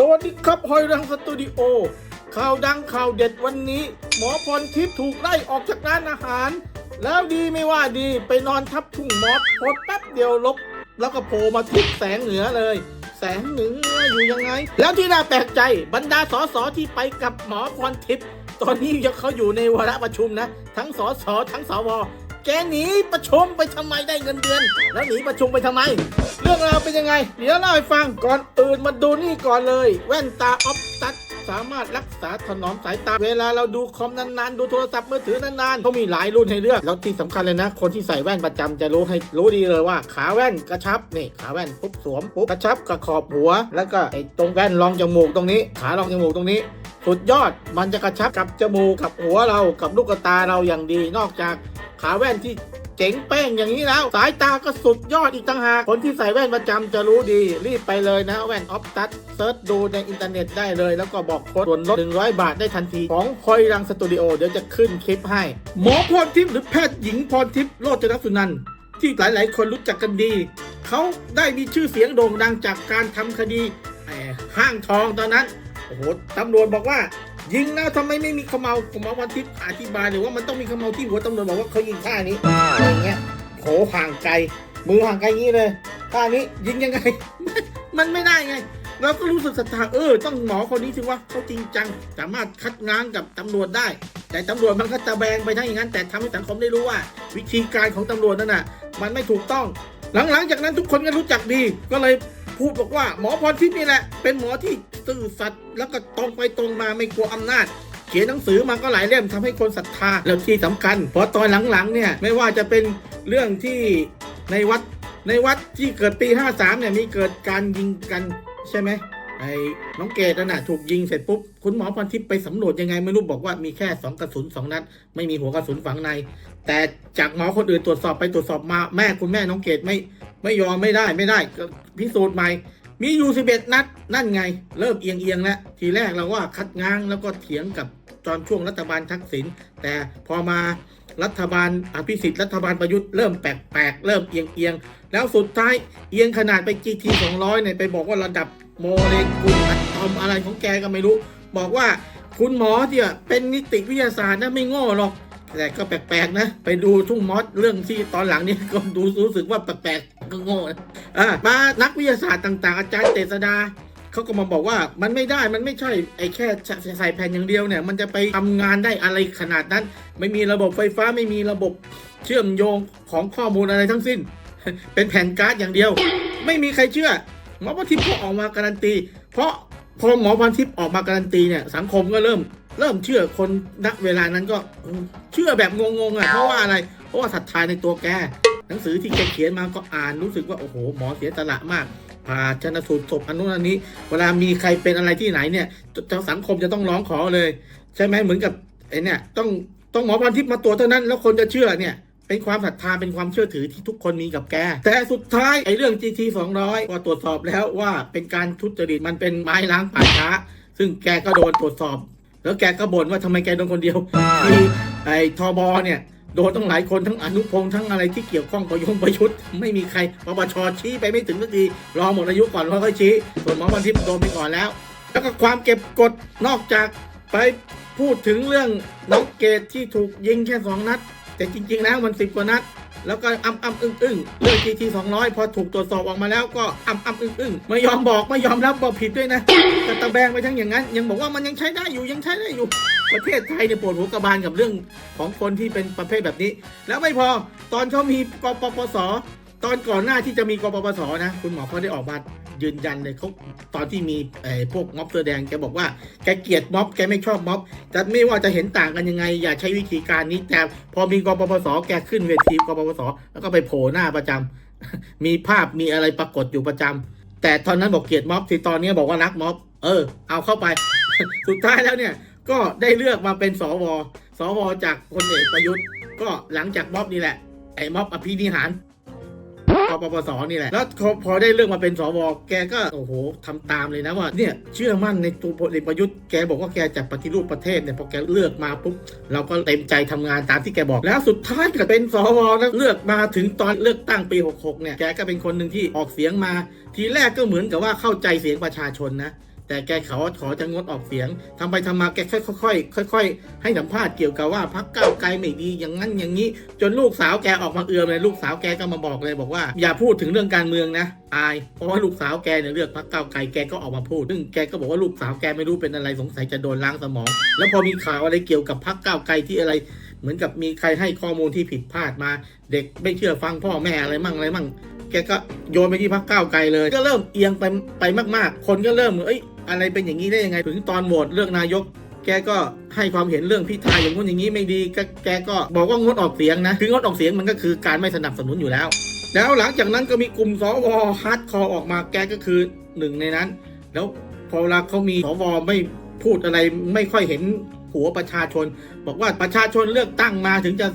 สวัสดีครับหอยรังสตูดิโอ ข่าวดังข่าวเด็ดวันนี้ หมอพรทิพย์ถูกไล่ออกจากร้านอาหาร แล้วดีไม่ว่าดีไปนอนทับทุ่งมอสโพดแป๊บเดียวลบ แล้วก็โผล่มาทิศแสงเหนือเลย แสงเหนืออยู่ยังไง แล้วที่น่าแปลกใจบรรดาสสที่ไปกับหมอพรทิพย์ตอนนี้ยังเขาอยู่ในวาระประชุมนะ ทั้งสสทั้งสว แกหนีประชุมไปทำไมได้เงินเดือน แล้วหนีประชุมไปทำไม เรื่องราวเป็นยังไง เดี๋ยวเล่าให้ฟังก่อนอื่นมาดูนี่ก่อนเลย แว่นตาออฟตัดสามารถรักษาถนอมสายตา เวลาเราดูคอมนานๆ ดูโทรศัพท์มือถือนานๆเขามีหลายรุ่นให้เลือก แล้วที่สำคัญเลยนะ คนที่ใส่แว่นประจำจะรู้ให้รู้ดีเลยว่า ขาแว่นกระชับนี่ขาแว่นปุ๊บสวมปุ๊บกระชับกับขอบหัว แล้วก็ไอ้ตรงแว่นรองจมูกตรงนี้ ขารองจมูกตรงนี้สุดยอดมันจะกระชับกับจมูกกับหัวเรากับลูกตาเราอย่างดีนอกจาก ขาแว่นที่เจ๋งเป้งอย่างนี้แล้ว สายตาก็สุดยอดอีกต่างหาก คนที่ใส่แว่นประจำจะรู้ดี รีบไปเลยนะแว่นออฟตัสเซิร์ชดูในอินเทอร์เน็ตได้เลย แล้วก็บอกโค้ดส่วนลด 100 บาทได้ทันที ของคอยรังสตูดิโอเดี๋ยวจะขึ้นคลิปให้ หมอพรทิพย์หรือแพทย์หญิงพรทิพย์โรจนสุนันท์ที่หลาย ๆ คนรู้จักกันดี เขาได้มีชื่อเสียงโด่งดังจากการทำคดีห้างทองตอนนั้นโอ้โหตำรวจบอกว่า ยิงนะทำไมไม่มีขมเมาขมเมาวันทิพย์อธิบายเลยว่ามันต้องมีขมเมาที่หัวตำรวจบอกว่าเขายิงท่านี้อะไรอย่างเงี้ยโหห่างไกล มือห่างไกลงี้เลยท่านี้ยิงยังไง มันไม่ได้ไงเราก็รู้สึกศรัทธาเออ ต้องหมอคนนี้ถือว่าเขาจริงจัง สามารถคัดง้างกับตำรวจได้ แต่ตำรวจมันก็ตะแบงไปทั้งอย่างนั้น แต่ทำให้สังคมได้รู้ว่า วิธีการของตำรวจนั่นน่ะ มันไม่ถูกต้อง หลังๆจากนั้นทุกคนก็รู้จักดีก็เลย พูดบอกว่าหมอพรทิพย์นี่แหละ เป็นหมอที่ซื่อสัตย์แล้วก็ตรงไปตรงมาไม่กลัวอำนาจเขียนหนังสือมาก็หลายเล่มทำให้คนศรัทธาแล้วที่สำคัญเพราะตอนหลังๆเนี่ยไม่ว่าจะเป็นเรื่องที่ในวัดในวัดที่เกิดปี 53เนี่ยมีเกิดการยิงกันใช่ไหมไอ้น้องเกดน่ะถูกยิงเสร็จปุ๊บคุณหมอพรทิพย์ไปสำรวจยังไงไม่รู้บอกว่ามีแค่สองกระสุนสองนัด ไม่มีหัวกระสุนฝังใน แต่จากหมอคนอื่นตรวจสอบไปตรวจสอบมาแม่คุณแม่น้องเกดไม่ ไม่ยอมไม่ได้ไม่ได้ก็พิสูจน์ใหม่ มีอยู่สิบเอ็ดนัด นั่นไง เริ่มเอียงเอียงแล้ว ทีแรกเราว่าคัดง้างแล้วก็เถียงกับตอนช่วงรัฐบาลทักษิณแต่พอมารัฐบาลอภิสิทธิ์รัฐบาลประยุทธ์เริ่มแปลกๆ เริ่มเอียงเอียงแล้วสุดท้ายเอียงขนาดไป GT 200เนี่ยไปบอกว่าระดับโมเลกุลอะตอมอะไรของแกก็ไม่รู้ บอกว่าคุณหมอเนี่ยเป็นนิติวิทยาศาสตร์นะไม่โง่หรอก แต่ก็แปลกๆนะ ไปดูทุ่งมอสเรื่องที่ตอนหลังนี่ก็ดูรู้สึกว่าแปลกๆก็โง่อ่ามานักวิทยาศาสตร์ต่างๆ อาจารย์เจษดาเขาก็มาบอกว่ามันไม่ได้มันไม่ใช่ไอ้แค่ใส่แผ่นอย่างเดียวเนี่ย มันจะไปทำงานได้อะไรขนาดนั้น ไม่มีระบบไฟฟ้าไม่มีระบบเชื่อมโยงของข้อมูลอะไรทั้งสิ้น เป็นแผ่นการ์ดอย่างเดียว ไม่มีใครเชื่อหมอพันทิพย์ก็ออกมาการันตี เพราะพอหมอพันทิพย์ออกมาการันตีเนี่ยสังคมก็เริ่ม เริ่มเชื่อคนณเวลานั้นก็เชื่อแบบงงๆอะเพราะว่าอะไร เพราะว่าศรัทธาในตัวแก หนังสือที่แกเขียนมาก็อ่านรู้สึกว่าโอ้โหหมอเสียสละมากผ่าชนสูตรศพอันนู้นอันนี้ เวลามีใครเป็นอะไรที่ไหนเนี่ยทางสังคมจะต้องร้องขอเลย ใช่ไหมเหมือนกับไอ้เนี่ยต้องต้องหมอพันทิพย์มาตรวจเท่านั้น แล้วคนจะเชื่อเนี่ยเป็นความศรัทธาเป็นความเชื่อถือที่ทุกคนมีกับแก แต่สุดท้ายไอ้เรื่อง GT 200พอตรวจสอบแล้วว่าเป็นการทุจริตมันเป็นไม้ล้างป่าช้า ซึ่งแกก็โดนตรวจสอบ แล้วแกก็บ่นว่าทำไมแกโดนคนเดียวที่ไอ้ทบเนี่ยโดนทั้งหลายคนทั้งอนุพงษ์ทั้งอะไรที่เกี่ยวข้องประยงประยุทธ์ไม่มีใครปปชชี้ไปไม่ถึงสักทีรอหมดอายุก่อนแล้วค่อยชี้ ส่วนหมอพันทิพย์โดนไปก่อนแล้ว แล้วก็ความเก็บกดนอกจากไปพูดถึงเรื่องน้องเกดที่ถูกยิงแค่สองนัด แต่จริง ๆ แล้วมันสิบกว่านัด แล้วก็อ้ำอ้ำอึ้งอึ้งเรื่อง GT 200พอถูกตรวจสอบออกมาแล้วก็อ้ำอ้ำอึ้งอึ้งไม่ยอมบอกไม่ยอมรับบอกผิดด้วยนะแต่ตะแบงไปทั้งอย่างนั้น ยังบอกว่ามันยังใช้ได้อยู่ยังใช้ได้อยู่ ประเทศไทยเนี่ยปวดหัวกระบาลกับเรื่องของคนที่เป็นประเภทแบบนี้ แล้วไม่พอตอนเขามีกปปสตอนก่อนหน้าที่จะมีกปปสนะ คุณหมอเขาได้ออกมา ยืนยันเลยเขาตอนที่มีเอ่อพวกม็อบเสื้อแดงแกบอกว่าแกเกลียดม็อบแกไม่ชอบม็อบแต่ไม่ว่าจะเห็นต่างกันยังไง อย่าใช้วิธีการนี้แต่พอมีกปปสแกขึ้นเวทีกปปสแล้วก็ไปโผล่หน้าประจำมีภาพมีอะไรปรากฏอยู่ประจำแต่ตอนนั้นบอกเกลียดม็อบที่ตอนนี้บอกว่ารักม็อบ เออ เอาเข้าไป สุดท้ายแล้วเนี่ยก็ได้เลือกมาเป็นสว สวจากพลเอกประยุทธ์ ก็หลังจากม็อบนี่แหละไอ้ม็อบอภินิหาร กปปสนี่แหละแล้วพอได้เลือกมาเป็นสวแกก็โอ้โหทำตามเลยนะว่าเนี่ยเชื่อมั่นในตัวพลเอกประยุทธ์แกบอกว่าแกจะปฏิรูปประเทศเนี่ยพอแกเลือกมาปุ๊บเราก็เต็มใจทำงานตามที่แกบอก แล้วสุดท้ายก็เป็นสวแล้วเลือกมาถึงตอนเลือกตั้งปี 66เนี่ยแกก็เป็นคนหนึ่งที่ออกเสียงมา ทีแรกก็เหมือนกับว่าเข้าใจเสียงประชาชนนะ แต่แกขอขอจะงดออกเสียงทำไปทำมาแกค่อยๆค่อยๆให้สัมภาษณ์เกี่ยวกับว่าพักก้าวไกลไม่ดีอย่างนั้นอย่างนี้ จนลูกสาวแกออกมาเอือมเลยลูกสาวแกก็มาบอกเลยบอกว่า อย่าพูดถึงเรื่องการเมืองนะอายเพราะว่าลูกสาวแกเนี่ยเลือกพักก้าไกลแกก็ออกมาพูดซึ่งแกก็บอกว่าลูกสาวแกไม่รู้เป็นอะไรสงสัยจะโดนล้างสมอง แล้วพอมีข่าวอะไรเกี่ยวกับพักก้าไกลที่อะไร เหมือนกับมีใครให้ข้อมูลที่ผิดพลาดมา เด็กไม่เชื่อฟังพ่อแม่อะไรมั่งอะไรมั่ง แกก็โยนไปที่พักก้าวไกลเลย ก็เริ่มเอียงไปไปมากๆ คนก็เริ่มเอ้ยอะไรเป็นอย่างนี้ได้ยังไง ถึงตอนโหวตเลือกนายก แกก็ให้ความเห็นเรื่องพิธาอย่างนู้นอย่างนี้ไม่ดีก็แกก็บอกว่างดออกเสียงนะ คืองดออกเสียงมันก็คือการไม่สนับสนุนอยู่แล้ว แล้วหลังจากนั้นก็มีกลุ่มสวฮาร์ดคอร์ออกมาแกก็คือหนึ่งในนั้น แล้วพอเวลาเขามีสวไม่พูดอะไรไม่ค่อยเห็น หัวประชาชน บอกว่าประชาชนเลือกตั้งมาถึงจะ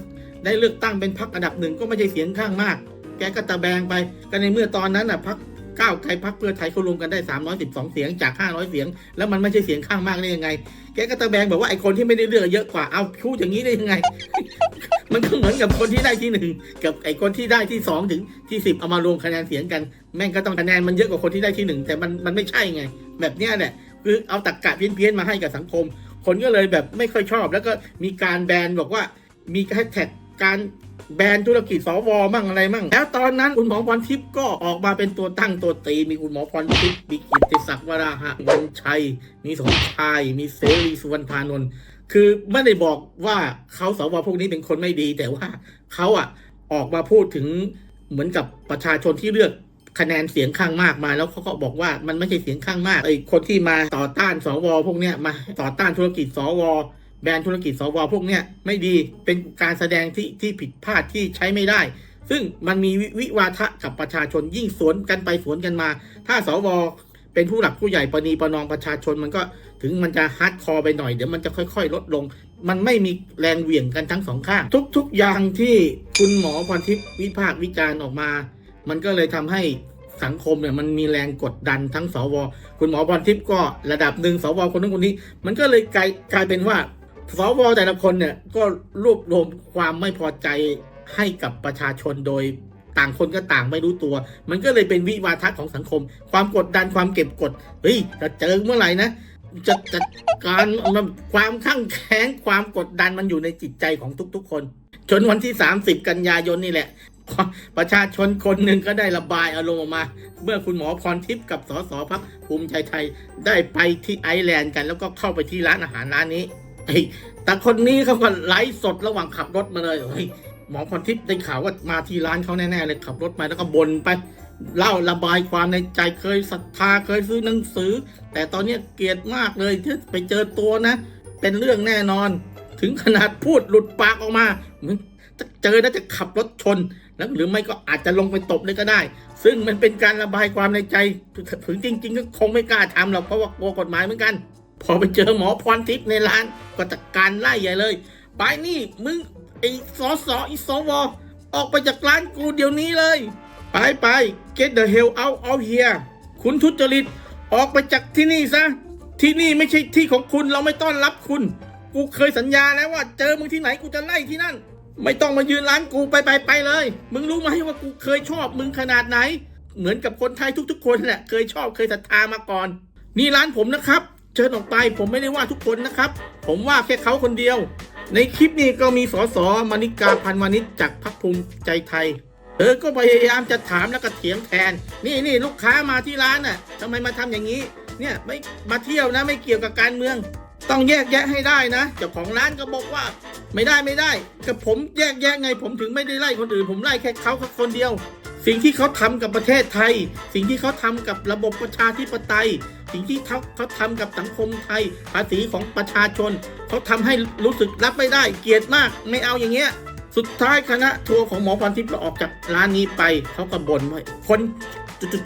ได้เลือกตั้งเป็นพรรคอันดับหนึ่งก็ไม่ใช่เสียงข้างมาก แกก็ตะแบงไปก็ในเมื่อตอนนั้นน่ะพรรคก้าวไกลพรรคเพื่อไทยเขารวมกันได้ 312 เสียงจาก 500 เสียง แล้วมันไม่ใช่เสียงข้างมากได้ยังไง แกก็ตะแบงบอกว่าไอ้คนที่ไม่ได้เลือกเยอะกว่าเอาพูดอย่างนี้ได้ยังไง มันก็เหมือนกับคนที่ได้ที่หนึ่งกับไอ้คนที่ได้ที่สองถึงที่สิบเอามารวมคะแนนเสียงกัน แม่งก็ต้องคะแนนมันเยอะกว่าคนที่ได้ที่หนึ่งแต่มันมันไม่ใช่ไง แบบเนี้ยแหละคือเอาตรกกะเพี้ยนๆมาให้กับสังคม คนก็เลยแบบไม่ค่อยชอบ แล้วก็มีการแบนบอกว่ามีแฮชแท็กการแบนธุรกิจสวมั่งอะไรมั่ง แล้วตอนนั้นคุณหมอพรทิพย์ก็ออกมาเป็นตัวตั้งตัวตี มีคุณหมอพรทิพย์มีกิติศักดิ์วราหะวันชัย มีสมชาย มีเสรีสุวรรณพานนท์คือไม่ได้บอกว่าเขาสวพวกนี้เป็นคนไม่ดี แต่ว่าเขาอะออกมาพูดถึงเหมือนกับประชาชนที่เลือก คะแนนเสียงข้างมากมา แล้วเขาก็บอกว่ามันไม่ใช่เสียงข้างมากไอ้คนที่มาต่อต้านสวพวกเนี้ยมาต่อต้านธุรกิจสวแบนธุรกิจสวพวกเนี้ยไม่ดีเป็นการแสดงที่ที่ผิดพลาดที่ใช้ไม่ได้ ซึ่งมันมีวิวาทะกับประชาชนยิ่งสวนกันไปสวนกันมา ถ้าสวเป็นผู้หลักผู้ใหญ่ประนีประนอมประชาชนมันก็ถึงมันจะฮาร์ดคอร์ไปหน่อยเดี๋ยวมันจะค่อย ๆ ลดลง มันไม่มีแรงเหวี่ยงกันทั้งสองข้าง ทุก ๆ อย่างที่คุณหมอพรทิพย์วิพากษ์วิจารณ์ออกมา มันก็เลยทำให้สังคมเนี่ยมันมีแรงกดดันทั้งสว คุณหมอพรทิพย์ก็ระดับหนึ่งสวคนนั้นคนนี้ มันก็เลยกลายกลายเป็นว่าสวแต่ละคนเนี่ยก็รวบรวมความไม่พอใจให้กับประชาชนโดยต่างคนก็ต่างไม่รู้ตัว มันก็เลยเป็นวิวาทะของสังคม ความกดดันความเก็บกด เฮ้ยจะเจอเมื่อไหร่นะ จะจัดการมันความข้างแค้นความกดดันมันอยู่ในจิตใจของทุกๆคน จนวันที่ 30 กันยายนนี่แหละ ประชาชนคนหนึ่งก็ได้ระบายอารมณ์ออกมา เมื่อคุณหมอพรทิพย์กับสสพักภูมิใจไทยได้ไปที่ไอร์แลนด์กันแล้วก็เข้าไปที่ร้านอาหารร้านนี้แต่คนนี้เขาก็ไลฟ์สดระหว่างขับรถมาเลยเฮ้ยหมอพรทิพย์ได้ข่าวว่ามาที่ร้านเขาแน่ๆเลยขับรถมาแล้วก็บ่นไปเล่าระบายความในใจเคยศรัทธาเคยซื้อหนังสือ แต่ตอนนี้เกลียดมากเลยที่ไปเจอตัวนะ เป็นเรื่องแน่นอน ถึงขนาดพูดหลุดปากออกมาเหมือนถ้าเจอแล้วจะขับรถชนแล้วหรือไม่ก็อาจจะลงไปตบเลยก็ได้ ซึ่งมันเป็นการระบายความในใจ ถึงจริง ๆ ก็คงไม่กล้าทำหรอกเพราะว่ากลัวกฎหมายเหมือนกัน พอไปเจอหมอพรทิพย์ในร้านก็จัดการไล่ใหญ่เลยไปนี่มึงไอ้สอสอไอ้สวออกไปจากร้านกูเดี๋ยวนี้เลย ไปไป get the hell out of here คุณทุจริตออกไปจากที่นี่ซะ ที่นี่ไม่ใช่ที่ของคุณเราไม่ต้อนรับคุณ กูเคยสัญญาแล้วว่าเจอมึงที่ไหนกูจะไล่ที่นั่น ไม่ต้องมายืนร้านกูไปไปไปเลย มึงรู้ไหมว่ากูเคยชอบมึงขนาดไหน เหมือนกับคนไทยทุกๆ คนแหละเคยชอบเคยศรัทธามาก่อน นี่ร้านผมนะครับ เชิญออกไปผมไม่ได้ว่าทุกคนนะครับ ผมว่าแค่เขาคนเดียว ในคลิปนี้ก็มีสสมณิกาพันวานิชจากพรรคภูมิใจไทยเธอก็พยายามจะถามแล้วก็เถียงแทน นี่นี่ลูกค้ามาที่ร้านน่ะทำไมมาทำอย่างนี้ เนี่ยไม่มาเที่ยวนะไม่เกี่ยวกับการเมือง ต้องแยกแยะให้ได้นะเจ้าของร้านก็บอกว่า ไม่ได้ไม่ได้กับผมแยกแยะไง ผมถึงไม่ได้ไล่คนอื่น ผมไล่แค่เขาคนเดียว สิ่งที่เขาทำกับประเทศไทย สิ่งที่เขาทำกับระบบประชาธิปไตย สิ่งที่เขาเขาทำกับสังคมไทย ภาษีของประชาชน เขาทำให้รู้สึกรับไม่ได้ เกลียดมากไม่เอาอย่างเงี้ยสุดท้ายคณะทัวร์ของหมอพรทิพย์ก็ออกจากร้านนี้ไปเขาก็บ่นว่าคน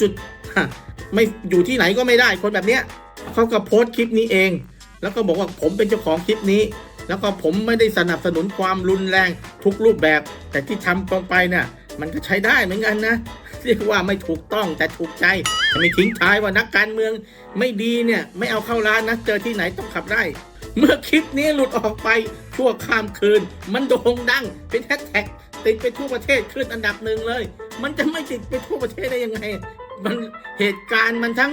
จุดๆๆฮะไม่อยู่ที่ไหนก็ไม่ได้คนแบบเนี้ยเขาก็โพสต์คลิปนี้เอง แล้วก็บอกว่าผมเป็นเจ้าของคลิปนี้ แล้วก็ผมไม่ได้สนับสนุนความรุนแรงทุกรูปแบบ แต่ที่ทำลงไปเนี่ยมันก็ใช้ได้เหมือนกันนะเรียกว่าไม่ถูกต้องแต่ถูกใจแต่ไม่ทิ้งท้ายว่านักการเมืองไม่ดีเนี่ยไม่เอาเข้าร้านนะเจอที่ไหนต้องขับไล่เมื่อคลิปนี้หลุดออกไปชั่วข้ามคืน มันโด่งดังเป็นแฮชแท็กติดไปทั่วประเทศขึ้นอันดับหนึ่งเลย มันจะไม่ติดไปทั่วประเทศได้ยังไง มันเหตุการณ์มันทั้ง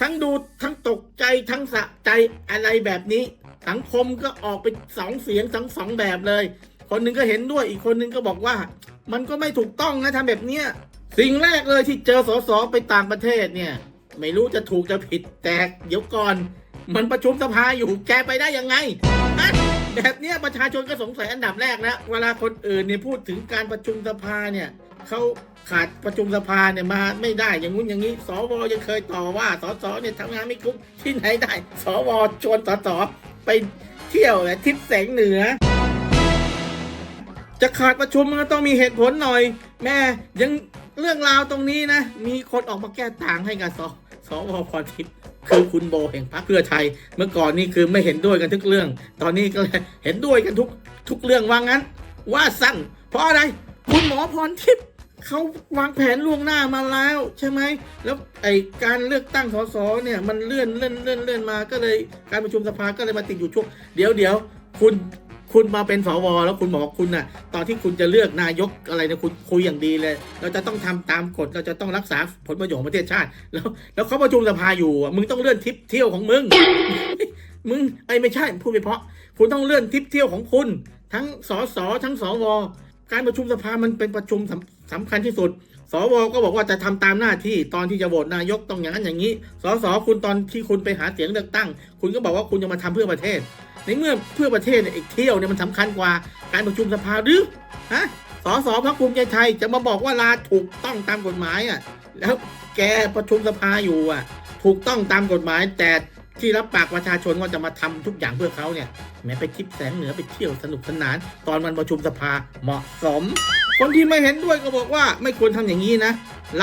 ทั้งดูทั้งตกใจทั้งสะใจอะไรแบบนี้ สังคมก็ออกเป็นสองเสียงทั้งสองแบบเลย คนหนึ่งก็เห็นด้วยอีกคนหนึ่งก็บอกว่า มันก็ไม่ถูกต้องนะทำแบบเนี้ยสิ่งแรกเลยที่เจอสสไปต่างประเทศเนี่ย ไม่รู้จะถูกจะผิดแต่เดี๋ยวก่อน มันประชุมสภาอยู่แกไปได้ยังไงแบบเนี้ยประชาชนก็สงสัยอันดับแรกนะ เวลาคนอื่นเนี่ยพูดถึงการประชุมสภาเนี่ยเขา ขาดประชุมสภาเนี่ยมาไม่ได้อย่างงู้นอย่างนี้ สวยังเคยต่อว่าสสเนี่ยทำงานไม่คุ้มที่ไหนได้ สวชวนสสไปเที่ยวแหละทิศแสงเหนือ จะขาดประชุมมันก็ต้องมีเหตุผลหน่อย แม่ยังเรื่องราวตรงนี้นะ มีคนออกมาแก้ต่างให้กับสสวพรทิพย์คือคุณโบแห่งพรรคเพื่อไทย เมื่อก่อนนี่คือไม่เห็นด้วยกันทุกเรื่อง ตอนนี้ก็เลยเห็นด้วยกันทุกทุกเรื่องว่างั้น ว่าสั้นเพราะอะไร คุณหมอพรทิพย์ เขาวางแผนล่วงหน้ามาแล้ว ใช่ไหม แล้วไอการเลือกตั้งสสเนี่ยมันเลื่อนเลื่อนเลื่อนเลื่อนมา ก็เลยการประชุมสภาก็เลยมาติดอยู่ช่วงเดี๋ยวเดี๋ยวคุณคุณมาเป็นสวแล้วคุณบอกคุณน่ะ ตอนที่คุณจะเลือกนายกอะไรเนี่ยคุณคุยอย่างดีเลย เราจะต้องทำตามกฎเราจะต้องรักษาผลประโยชน์ประเทศชาติ แล้ว แล้วเขาประชุมสภาอยู่มึงต้องเลื่อนทริปเที่ยวของมึงมึงไอ้ไม่ใช่พูดไปเพราะ คุณต้องเลื่อนทริปเที่ยวของคุณ ทั้งสสทั้งสว การประชุมสภามันเป็นประชุมสำสำคัญที่สุด สวก็บอกว่าจะทำตามหน้าที่ตอนที่จะโหวตนายกต้องอย่างนั้นอย่างนี้ สสคุณตอนที่คุณไปหาเสียงเลือกตั้ง คุณก็บอกว่าคุณจะมาทำเพื่อประเทศ ในเมื่อเพื่อประเทศเนี่ยไอ้เที่ยวเนี่ยมันสำคัญกว่าการประชุมสภาหรือฮะสสพรรคภูมิใจไทยจะมาบอกว่าลาถูกต้องตามกฎหมายอะแล้วแกประชุมสภาอยู่อะ ถูกต้องตามกฎหมายแต่ ที่รับปากประชาชนว่าจะมาทำทุกอย่างเพื่อเขาเนี่ยแม้ไปทิปแสงเหนือไปเที่ยวสนุกสนาน ตอนวันประชุมสภาเหมาะสม คนที่ไม่เห็นด้วยก็บอกว่าไม่ควรทำอย่างนี้นะ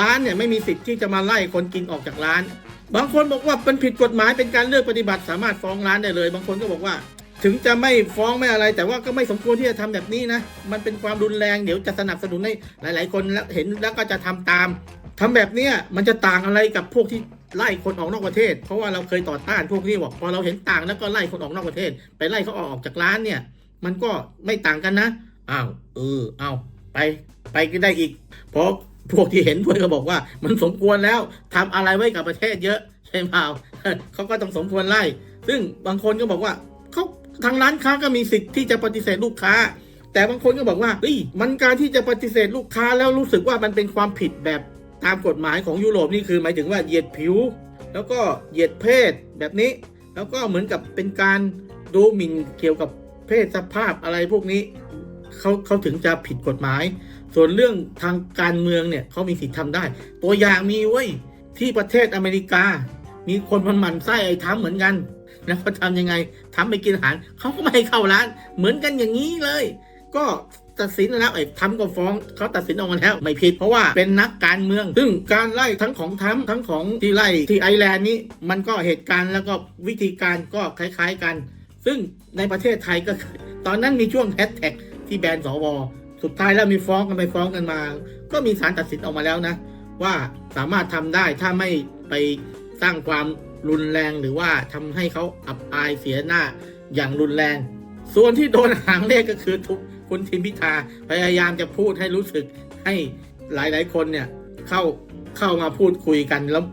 ร้านเนี่ยไม่มีสิทธิ์ที่จะมาไล่คนกินออกจากร้าน บางคนบอกว่าเป็นผิดกฎหมายเป็นการเลือกปฏิบัติสามารถฟ้องร้านได้เลย บางคนก็บอกว่า ถึงจะไม่ฟ้องไม่อะไร แต่ว่าก็ไม่สมควรที่จะทำแบบนี้นะ มันเป็นความรุนแรงเดี๋ยวจะสนับสนุนให้หลาย ๆ คนแล้วเห็นแล้วก็จะทำตามทำแบบนี้มันจะต่างอะไรกับพวกที่ ไล่คนออกนอกประเทศ เพราะว่าเราเคยต่อต้านพวกที่บอกพอเราเห็นต่างแล้วก็ไล่คนออกนอกประเทศ ไปไล่เขาออกออกจากร้านเนี่ย มันก็ไม่ต่างกันนะอ้าวเออเอาไปไปก็ได้อีกเพราะพวกที่เห็นด้วยก็บอกว่า มันสมควรแล้วทำอะไรไว้กับประเทศเยอะใช่ไหมเปล่าเขาก็ต้องสมควรไล่ ซึ่งบางคนก็บอกว่าเขาทางร้านค้าก็มีสิทธิ์ที่จะปฏิเสธลูกค้า แต่บางคนก็บอกว่าเฮ้ยมันการที่จะปฏิเสธลูกค้าแล้วรู้สึกว่ามันเป็นความผิดแบบ ตามกฎหมายของยุโรปนี่คือหมายถึงว่าเหยียดผิว แล้วก็เหยียดเพศแบบนี้ แล้วก็เหมือนกับเป็นการดูหมิ่นเกี่ยวกับเพศสภาพอะไรพวกนี้เขาเขาถึงจะผิดกฎหมาย ส่วนเรื่องทางการเมืองเนี่ยเขามีสิทธิ์ทำได้ ตัวอย่างมีเว้ยที่ประเทศอเมริกา มีคนมันหมั่นไส้ไอ้ทำเหมือนกันแล้วเขาทำยังไงทำไปกินอาหารเขาก็ไม่ให้เข้าร้าน เหมือนกันอย่างนี้เลย ก็ ตัดสินแล้วไอ้ทำก็ฟ้องเขาตัดสินออกมาแล้วไม่ผิดเพราะว่าเป็นนักการเมือง ซึ่งการไล่ทั้งของทำทั้งของที่ไล่ที่ไอแลนด์นี้มันก็เหตุการณ์แล้วก็วิธีการก็คล้าย ๆกัน ซึ่งในประเทศไทยก็ตอนนั้นมีช่วงแฮชแท็กที่แบนสวสุดท้ายแล้วมีฟ้องกันไปฟ้องกันมา ก็มีศาลตัดสินออกมาแล้วนะ ว่าสามารถทำได้ถ้าไม่ไปสร้างความรุนแรงหรือว่าทำให้เขาอับอายเสียหน้าอย่างรุนแรง ส่วนที่โดนหางเลขก็คือทุก คุณทิมพิธาพยายามจะพูดให้รู้สึกให้หลาย ๆ คนเนี่ยเข้าเข้ามาพูดคุยกันแล้ว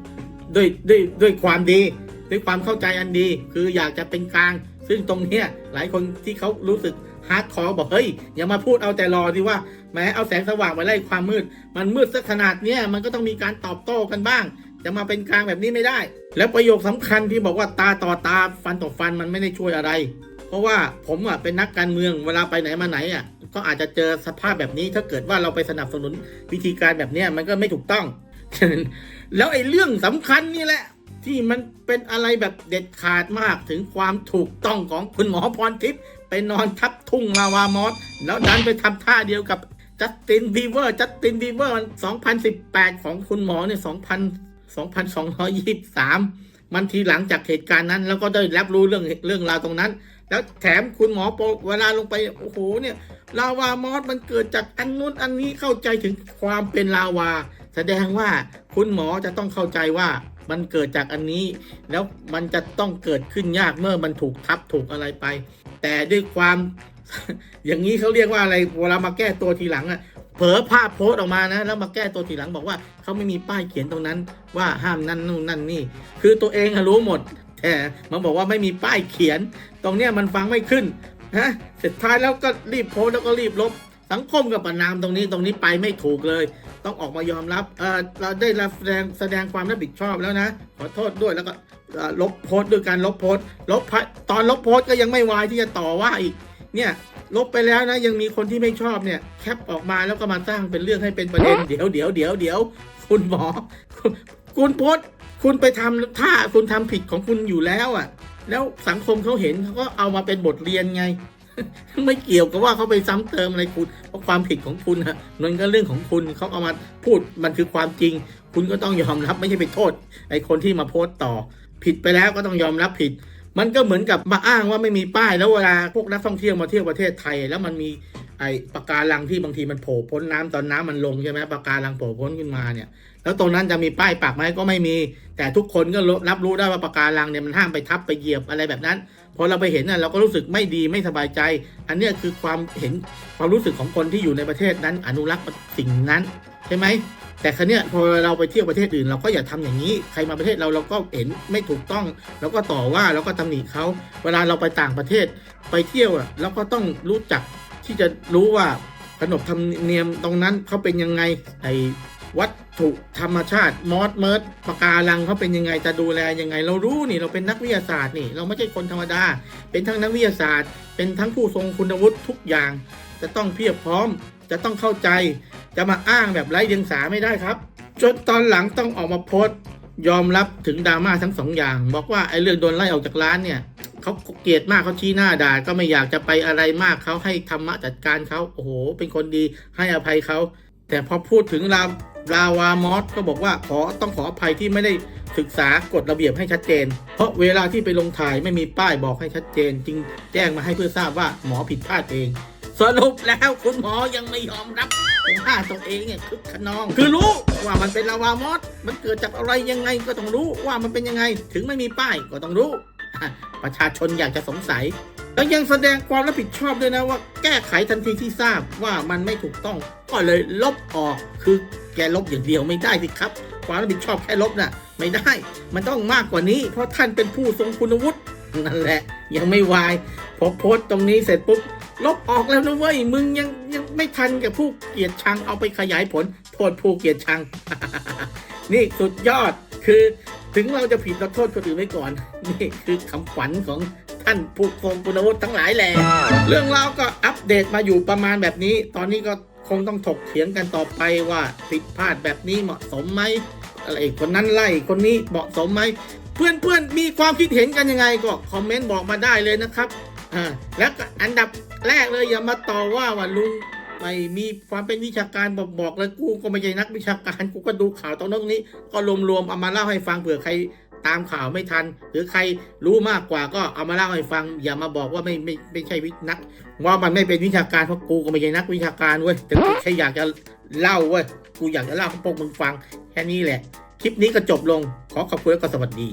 ด้วยด้วยด้วยความดีด้วยความเข้าใจอันดี คืออยากจะเป็นกลาง ซึ่งตรงเนี้ยหลายคนที่เขารู้สึกฮาร์ดคอร์บอกเฮ้ยอย่ามาพูดเอาแต่รอดีว่าแม้เอาแสงสว่างมาไล่ความมืด มันมืดสักขนาดเนี้ยมันก็ต้องมีการตอบโต้กันบ้าง จะมาเป็นกลางแบบนี้ไม่ได้ แล้วประโยคสำคัญที่บอกว่าตาต่อตาฟันต่อฟันมันไม่ได้ช่วยอะไร เพราะว่าผมอะเป็นนักการเมืองเวลาไปไหนมาไหนอะก็อาจจะเจอสภาพแบบนี้ ถ้าเกิดว่าเราไปสนับสนุนวิธีการแบบเนี้ยมันก็ไม่ถูกต้อง แล้วไอ้เรื่องสำคัญนี่แหละ ที่มันเป็นอะไรแบบเด็ดขาดมากถึงความถูกต้องของคุณหมอพรทิพย์ไปนอนทับทุ่งลาวามอสแล้วดันไปทำท่าเดียวกับจัสตินบีเวอร์จัสตินบีเวอร์มัน2018 ของคุณหมอเนี่ย2,000 2,223 มันทีหลังจากเหตุการณ์นั้น แล้วก็ได้รับรู้เรื่องเรื่องราวตรงนั้น แล้วแถมคุณหมอโปเวลาลงไปโอ้โหเนี่ยลาวามอสมันเกิดจากอันนู้นอันนี้เข้าใจถึงความเป็นลาวา แสดงว่าคุณหมอจะต้องเข้าใจว่ามันเกิดจากอันนี้ แล้วมันจะต้องเกิดขึ้นยากเมื่อมันถูกทับถูกอะไรไป แต่ด้วยความ อย่างนี้เขาเรียกว่าอะไรเวลามาแก้ตัวทีหลังอะเผลอภาพโพสออกมานะ แล้วมาแก้ตัวทีหลังบอกว่าเขาไม่มีป้ายเขียนตรงนั้นว่าห้ามนั่นนู่นนั่นนี่ คือตัวเองอะรู้หมด แต่มันบอกว่าไม่มีป้ายเขียน ตรงเนี้ยมันฟังไม่ขึ้นฮะสุดท้ายแล้วก็รีบโพสแล้วก็รีบลบ สังคมกับประนามตรงนี้ตรงนี้ไปไม่ถูกเลย ต้องออกมายอมรับเออเราได้รับแสดงแสดงความรับผิดชอบแล้วนะ ขอโทษด้วยแล้วก็ลบโพสด้วยการลบโพสลบตอนลบโพสก็ยังไม่วายที่จะต่อว่าอีกเนี่ยลบไปแล้วนะยังมีคนที่ไม่ชอบเนี่ยแคปออกมาแล้วก็มาสร้างเป็นเรื่องให้เป็นประเด็นเดี๋ยวเดี๋ยวเดี๋ยวเดี๋ยวคุณหมอ คุณโพสคุณไปทำถ้าคุณทำผิดของคุณอยู่แล้วอะ แล้วสังคมเขาเห็นเขาก็เอามาเป็นบทเรียนไง ไม่เกี่ยวกับว่าเขาไปซ้ำเติมอะไรคุณเพราะความผิดของคุณฮะมันก็เรื่องของคุณเขาเอามาพูดมันคือความจริง คุณก็ต้องยอมรับไม่ใช่ไปโทษไอ้คนที่มาโพสต์ต่อ ผิดไปแล้วก็ต้องยอมรับผิด มันก็เหมือนกับมาอ้างว่าไม่มีป้ายแล้วเวลาพวกนักท่องเที่ยวมาเที่ยวประเทศไทย แล้วมันมีไอ้ปะการังที่บางทีมันโผล่พ้นน้ำตอนน้ำมันลงใช่ไหมปะการังโผล่พ้นขึ้นมาเนี่ย แล้วตรงนั้นจะมีป้ายปักไหมก็ไม่มี แต่ทุกคนก็รับรู้ได้ว่าปะการังเนี่ยมันห้ามไปทับไปเหยียบอะไรแบบนั้นพอเราไปเห็นน่ะเราก็รู้สึกไม่ดีไม่สบายใจ อันเนี้ยคือความเห็นความรู้สึกของคนที่อยู่ในประเทศนั้น อนุรักษ์สิ่งนั้นใช่ไหมแต่ครั้นี้ยพอเราไปเที่ยวประเทศอื่น เราก็อย่าทำอย่างนี้ ใครมาประเทศเราเราก็เห็นไม่ถูกต้องแล้วก็ต่อว่าแล้วก็ตำหนิเขาเวลาเราไปต่างประเทศไปเที่ยวอะเราก็ต้องรู้จักที่จะรู้ว่าขนบธรรมเนียมตรงนั้นเขาเป็นยังไงไอ้วัต ถุธรรมชาติมอสเมิร์ดปะการังเขาเป็นยังไงจะดูแลยังไง เรารู้นี่เราเป็นนักวิทยาศาสตร์นี่ เราไม่ใช่คนธรรมดา เป็นทั้งนักวิทยาศาสตร์ เป็นทั้งผู้ทรงคุณวุฒิทุกอย่าง จะต้องเพียบพร้อม จะต้องเข้าใจ จะมาอ้างแบบไร้เดียงสาไม่ได้ครับจนตอนหลังต้องออกมาโพสต์ยอมรับถึงดราม่าทั้งสองอย่าง บอกว่าไอ้เรื่องโดนไล่ออกจากร้านเนี่ยเขาเกลียดมากเขาชี้หน้าด่าก็ไม่อยากจะไปอะไรมากเขาให้ธรรมะจัดการเขาโอ้โห เป็นคนดีให้อภัยเขา แต่พอพูดถึงลาลาวามอสก็บอกว่าขอต้องขออภัยที่ไม่ได้ศึกษากฎระเบียบให้ชัดเจน เพราะเวลาที่ไปลงถ่ายไม่มีป้ายบอกให้ชัดเจน จึงแจ้งมาให้เพื่อทราบว่าหมอผิดพลาดเอง สรุปแล้วคุณหมอยังไม่ยอมรับว่าตัวเองเนี่ยคึกขนอง คือรู้ว่ามันเป็นลาวามอสมันเกิดจากอะไรยังไงก็ต้องรู้ว่ามันเป็นยังไง ถึงไม่มีป้ายก็ต้องรู้ ประชาชนอยากจะสงสัย แล้วยังแสดงความรับผิดชอบด้วยนะว่าแก้ไขทันทีที่ทราบว่ามันไม่ถูกต้อง ก็เลยลบออกคือแกลบอย่างเดียวไม่ได้สิครับ ความรับผิดชอบแค่ลบน่ะ ไม่ได้ มันต้องมากกว่านี้ เพราะท่านเป็นผู้ทรงคุณวุฒินั่นแหละ ยังไม่วายพอโพสต์ตรงนี้เสร็จปุ๊บลบออกแล้วนะเว้ยมึงยังยังไม่ทันกับผู้เกียดชังเอาไปขยายผลโทษผู้เกียดชัง นี่สุดยอดคือถึงเราจะผิดเราโทษคนอื่นไว้ก่อน นี่คือคำขวัญของ ท่านผู้ทรงคุณวุฒิทั้งหลายแหละเรื่องราวก็อัปเดตมาอยู่ประมาณแบบนี้ ตอนนี้ก็คงต้องถกเถียงกันต่อไปว่าผิดพลาดแบบนี้เหมาะสมไหมอะไรคนนั้นไล่คนนี้เหมาะสมไหมเพื่อนเพื่อนมีความคิดเห็นกันยังไงก็คอมเมนต์บอกมาได้เลยนะครับอ่าแล้วอันดับแรกเลยอย่ามาต่อว่าว่าลุงไม่มีความเป็นวิชาการบอกบอกเลยกูก็ไม่ใช่นักวิชาการกูก็ดูข่าวตรงนั้นตรงนี้ ก็รวมๆเอามาเล่าให้ฟังเผื่อใคร ตามข่าวไม่ทัน หรือใครรู้มากกว่าก็เอามาเล่าให้ฟัง อย่ามาบอกว่าไม่ไม่ไม่ใช่วินักว่ามันไม่เป็นวิชาการเพราะกูก็ไม่ใช่นักวิชาการเว้ยแต่กูแค่อยากจะเล่าเว้ยกูอยากจะเล่าให้พวกมึงฟังแค่นี้แหละ คลิปนี้ก็จบลงขอขอบคุณและก็สวัสดี